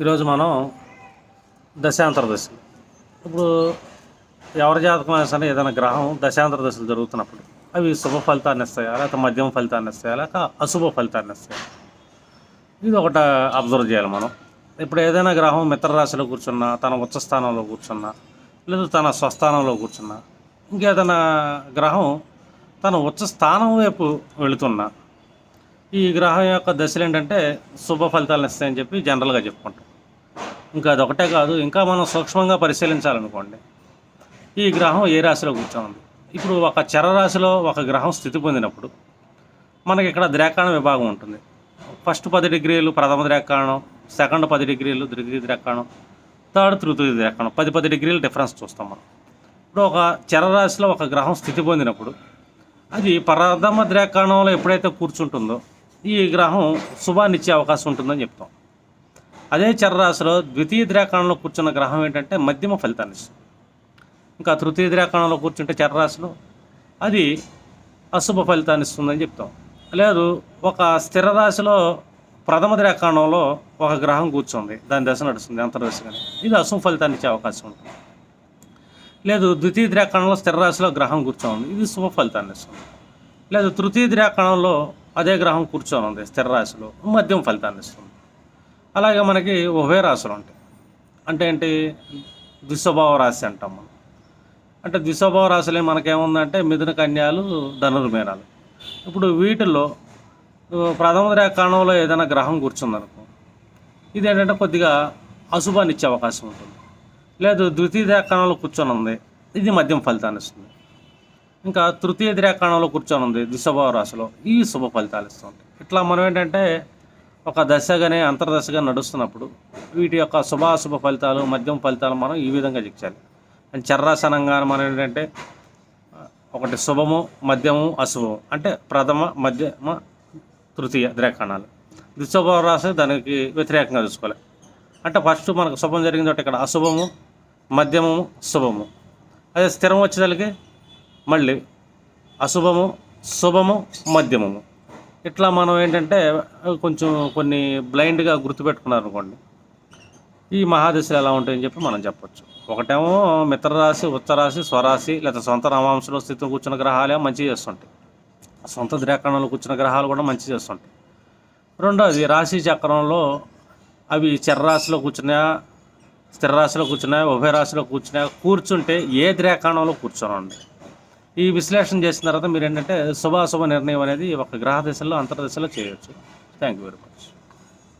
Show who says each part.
Speaker 1: ఈరోజు మనం దశాంతర దశలు ఇప్పుడు ఎవరి జాతకమైనా సరే ఏదైనా గ్రహం దశాంతర దశలు జరుగుతున్నప్పుడు అవి శుభ ఫలితాన్ని ఇస్తాయా? లేకపోతే మధ్యమ ఫలితాన్ని ఇస్తాయా? లేక అశుభ ఫలితాన్ని ఇస్తాయా? ఇది ఒకటి అబ్జర్వ్ చేయాలి మనం. ఇప్పుడు ఏదైనా గ్రహం మిత్రరాశిలో కూర్చున్నా తన ఉచ్చ స్థానంలో కూర్చున్నా లేదా తన స్వస్థానంలో కూర్చున్నా ఇంకేదైనా గ్రహం తన ఉచ్చ స్థానం వైపు వెళుతున్నా ఈ గ్రహం యొక్క దశలు ఏంటంటే శుభ ఫలితాలను ఇస్తాయని చెప్పి జనరల్గా చెప్పుకుంటాం. ఇంకా అదొకటే కాదు ఇంకా మనం సూక్ష్మంగా పరిశీలించాలనుకోండి. ఈ గ్రహం ఏ రాశిలో కూర్చోంది ఇప్పుడు ఒక చరరాశిలో ఒక గ్రహం స్థితి పొందినప్పుడు మనకి ఇక్కడ ద్రేకాణ విభాగం ఉంటుంది. ఫస్ట్ పది డిగ్రీలు ప్రథమ ద్రేకాణం సెకండ్ పది డిగ్రీలు ద్వితీయ ద్రేకాణం థర్డ్ తృతీయ ద్రేకాణం పది పది డిగ్రీలు డిఫరెన్స్ చూస్తాం మనం. ఇప్పుడు ఒక చరరాశిలో ఒక గ్రహం స్థితి పొందినప్పుడు అది ప్రథమ ద్రేకాణంలో ఎప్పుడైతే కూర్చుంటుందో ఈ గ్రహం శుభాన్నిచ్చే అవకాశం ఉంటుందని చెప్తాం. అదే చర్రాశిలో ద్వితీయ ద్రాకాణంలో కూర్చున్న గ్రహం ఏంటంటే మధ్యమ ఫలితాన్ని ఇస్తుంది. ఇంకా తృతీయ ద్రాకాణంలో కూర్చుంటే చర్రాశిలో అది అశుభ ఫలితాన్ని ఇస్తుందని చెప్తాం. లేదు ఒక స్థిర రాశిలో ప్రథమ ద్రేకాణంలో ఒక గ్రహం కూర్చుంది దాని దశ నడుస్తుంది అంతర్దశగానే. ఇది అశుభ ఫలితాన్ని ఇచ్చే అవకాశం ఉంటుంది. లేదు ద్వితీయ ద్రాకాణంలో స్థిర రాశిలో గ్రహం కూర్చోంది ఇది శుభ ఫలితాన్ని ఇస్తుంది. లేదు తృతీయ ద్రేకాణంలో అదే గ్రహం కూర్చొని ఉంది స్థిర రాశిలో మధ్యమ ఫలితాన్ని ఇస్తుంది. అలాగే మనకి ఉభయ రాశులు ఉంటాయి. అంటే ఏంటి? ద్విస్వభావ రాశి అంటాం మనం. అంటే ద్విస్వభావ రాశులే మనకేముందంటే మిథున కన్యాలు ధనుర్మేనాలు ఇప్పుడు వీటిల్లో ప్రథమ రేఖాణంలో ఏదైనా గ్రహం కూర్చుందనుకో ఇది ఏంటంటే కొద్దిగా అశుభాన్ని ఇచ్చే అవకాశం ఉంటుంది. లేదు ద్వితీయ రేఖాణంలో కూర్చొని ఉంది ఇది మద్యం ఫలితాన్ని ఇస్తుంది. ఇంకా తృతీయ రేఖాణంలో కూర్చొని ఉంది ద్విస్వభావ రాశిలో ఈ శుభ ఫలితాలు ఇస్తుంది ఇట్లా మనం ఏంటంటే ఒక దశగానే అంతర్దశగా నడుస్తున్నప్పుడు వీటి యొక్క శుభాశుభ ఫలితాలు మధ్యమ ఫలితాలు మనం ఈ విధంగా చెక్చాలి అండ్ చర్రాసనంగా మనం ఏంటంటే ఒకటి శుభము మధ్యము అశుభము. అంటే ప్రథమ మధ్యమ తృతీయ ద్రేకాణాలు ద్విశుభ రాశి దానికి వ్యతిరేకంగా చూసుకోవాలి. అంటే ఫస్ట్ మనకు శుభం జరిగిన చోట ఇక్కడ అశుభము మధ్యమము శుభము. అదే స్థిరం వచ్చేసరికి మళ్ళీ అశుభము శుభము మధ్యమము ఇట్లా మనం ఏంటంటే కొంచెం కొన్ని బ్లైండ్గా గుర్తుపెట్టుకున్నారు అనుకోండి. ఈ మహాదశలు ఎలా ఉంటాయని చెప్పి మనం చెప్పొచ్చు. ఒకటేమో మిత్రరాశి ఉత్తరాశి స్వరాశి లేదా సొంత రామాంశలో స్థితిలో కూర్చున్న గ్రహాలే మంచి చేస్తుంటాయి. సొంత ద్రేకణంలో కూర్చున్న గ్రహాలు కూడా మంచి చేస్తుంటాయి. రెండోది రాశి చక్రంలో అవి చర్రాశిలో కూర్చున్నా స్థిర రాశిలో కూర్చున్నా ఉభయ రాశిలో కూర్చున్నా కూర్చుంటే ఏ ద్రేకాణంలో కూర్చోనండి? ఈ విశ్లేషణ చేసిన తర్వాత మీరు ఏంటంటే శుభాశుభ నిర్ణయం అనేది ఒక గ్రహ దశలో అంతర్దశలో చేయొచ్చు. Thank you very much